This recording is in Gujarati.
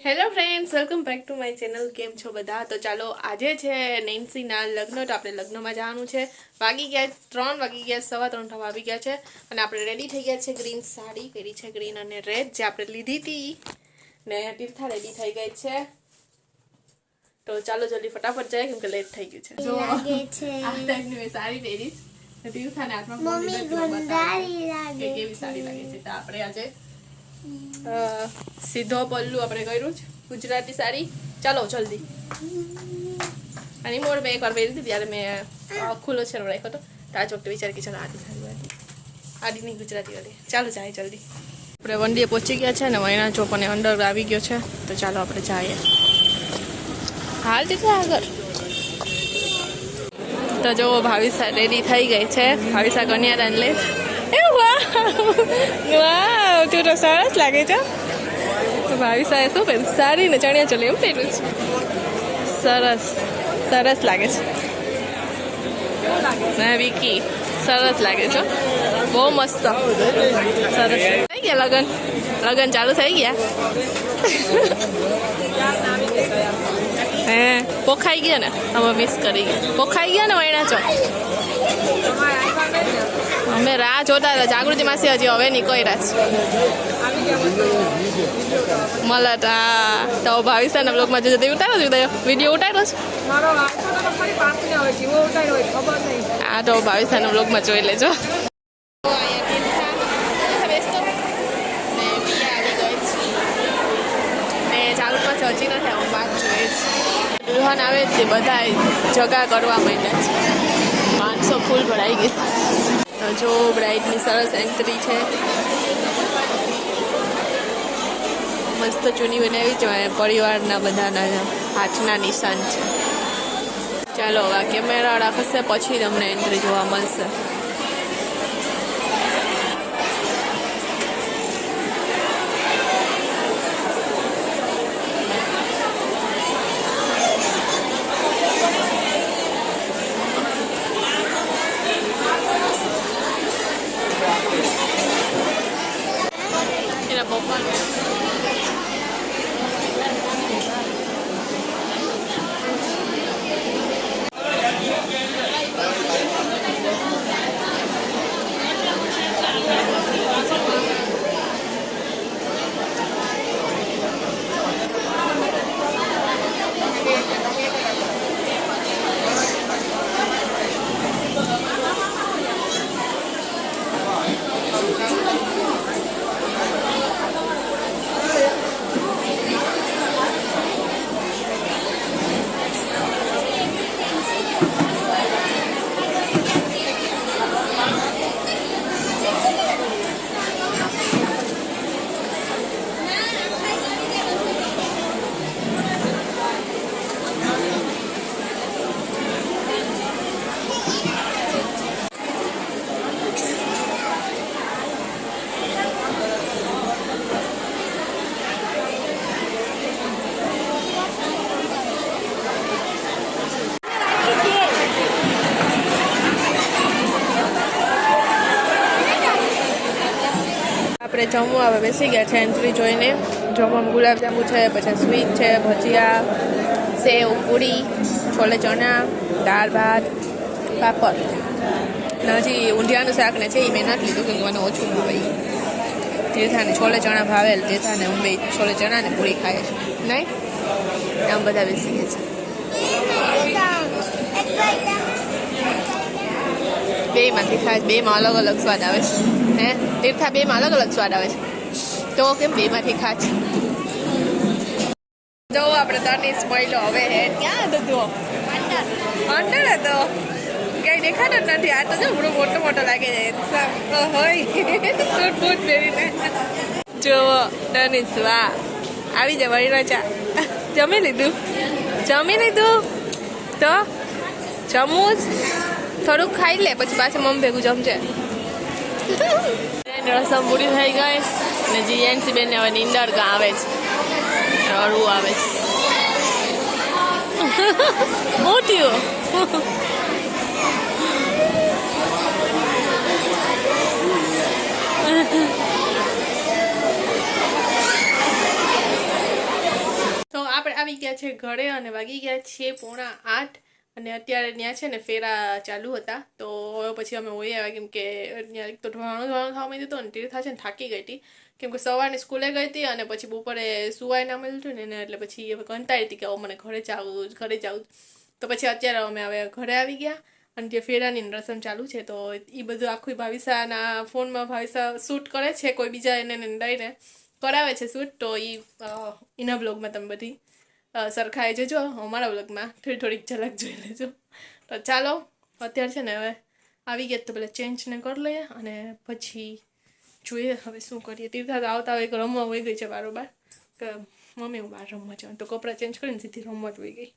Hello friends welcome back to my channel કેમ છો બધા? તો ચાલો આજે છે નેન્સીના લગ્ન તો આપણે લગ્નમાં જવાનું છે. વાગી ગયા ત્રણ વાગી ગયા સવા ત્રણ થવા આવી ગયા છે. અને આપણે રેડી થઈ ગયા છે ગ્રીન સાડી પહેરી છે ગ્રીન અને રેડ જે આપણે લીધી હતી ને તીર્થા રેડી થઈ ગઈ છે. તો ચાલો જલ્દી ફટાફટ જાય કેમ કે લેટ થઈ ગયું છે. જો આ ટાઈપની મેં સાડી પહેરી તીર્થાને હાથમાં કેવી સારી લાગે છે. તો આપણે આજે સીધો પલ્લુ આપણે કર્યું છે ગુજરાતી સાડી. ચાલો, જલ્દી. અને મોડ મેં એકવાર પહેરી હતી ત્યારે મેં ખુલ્લો છે રાખ્યો હતો. તો આ વખતે વિચાર કે ચાલો આડી સાડી વાળી. આડીની ગુજરાતી વાળી. ચાલો, જાય જલ્દી. આપણે વંડીએ પહોંચી ગયા છે અને વૈણા ચોક અને અંડર આવી ગયો છે. તો ચાલો, આપણે જઈએ. હાલ દીધા આગળ. તો જો ભાવિસા રેડી થઈ ગઈ છે. ભાવિસા કન્યાદાન લે એ વાહ. વાહ, તું તો સરસ લાગે છે. તો ભાવિસાએ શું પહેર્યું? સારી ને ચણિયા ચોલી એમ પહેર્યું છે. સરસ સરસ લાગે છે. ના, વિકી, સરસ લાગે છે. બહુ મસ્ત. સરસ. થઈ ગયા લગન? લગન ચાલુ થઈ ગયા? પોખાઈ ગયા ને અમે મિસ કરી ગયા. પોખાઈ ગયા ને વૈણા છો અમે રાહ જોતા હતા. જાગૃતિ માસી હજી હવે નીકળ્યા છે. મલત હા તો ભાવિસાના બ્લોગમાં જોજો. તે ઉતારો છો વીડિયો ઉતાર્યો છે? વાંચો તો ફરી પાછી જોઈ લેજો ઉઠાય હોય ખબર નહીં. આ તો દુલ્હન આવે તે બધા જગા કરવા માંડ્યા છે. માણસો ફૂલ ભરાઈ ગઈ. જો બ્રાઇડની સરસ એન્ટ્રી છે. મસ્ત ચૂની બનાવી છે પરિવારના બધાના હાથના નિશાન છે. ચાલો આ કેમેરાવાળા ખસે પછી તમને એન્ટ્રી જોવા મળશે એના પપ્પા આપણે જમવા હવે બેસી ગયા છે એન્ટ્રી જોઈને. જમવામાં ગુલાબજાંબુ છે, પછી સ્વીટ છે, ભજીયા, સેવ, પૂરી, છોલે ચણા, દાળ ભાત, પાપડ. ને હજી ઊંધિયાનું શાક ને છે એ મેં નથી લીધું કે મને ઓછું ભાઈ તીર્થાને છોલે ચણા ભાવેલ તીર્થાને હું બે છોલે ચણા ને પૂરી ખાય છે. નહીં? આમ બધા બેસી ગયા છે. બેમાંથી ખાય, બેમાં અલગ અલગ સ્વાદ આવે. છે હે તીર્થા બેમાં અલગ અલગ સ્વાદ આવે છે. તો કેમ બેમાંથી માંથી છે જો આપણે તની સ્માઈલો હવે હે. ક્યાં હતો અંદર હતો. કઈ દેખાતો નથી. આ તો જો મોટો મોટો મોટો લાગે છે. હોય. સૂટ બૂટ પહેરીને જો તનિસ વાહ આવી જા વળી રજા જમી લીધું? જમી લીધું? તો? જમવું જ? થોડુંક ખાઈ લે, પછી પાછું મમ્મી ભેગું જમજે. રસમ પૂરી થઈ ગઈ અને જીએનસી બેન હવે નીંદર ગા આવે છે. રડવું આવે છે. શું તો આપણે આવી ગયા છે ઘરે અને વાગી ગયા છે પોણા આઠ. અને અત્યારે ત્યાં છે ને ફેરા ચાલુ હતા, તો હવે પછી અમે હોઈ આવ્યા, કેમ કે ત્યાં એક તો ઢોળાણું ધોવાનું થવા માંડ્યું હતું અને તીર્થા છે ને થાકી ગઈ હતી. કેમ કે સવારની સ્કૂલે ગઈ હતી અને પછી બપોરે સુવાય ના મળ્યું હતું ને એટલે પછી હવે કંટાળી હતી કે હવે મને ઘરે જવું ઘરે જવું. તો પછી અત્યારે અમે હવે ઘરે આવી ગયા અને જે ફેરાની રસમ ચાલુ છે, તો એ બધું આખું ભાવિસાના ફોનમાં ભાવિસા શૂટ કરે છે, કોઈ બીજા એને લઈને કરાવે છે શૂટ, તો એ એના બ્લોગમાં તમે બધી સરખાઈ જજો, અમારા વ્લોગમાં થોડી થોડીક ઝલક જોઈ લેજો. તો ચાલો, અત્યારે છે ને હવે આવી ગયા તો પેલા ચેન્જને કરી લઈએ અને પછી જોઈએ હવે શું કરીએ. તીર્થા તો આવતા હોય રમવા વહી ગઈ છે બારોબાર કે મમ્મી હું બહાર રમવા જાઉં. તો કપડાં ચેન્જ કરીને સીધી રમવા જ વહી ગઈ.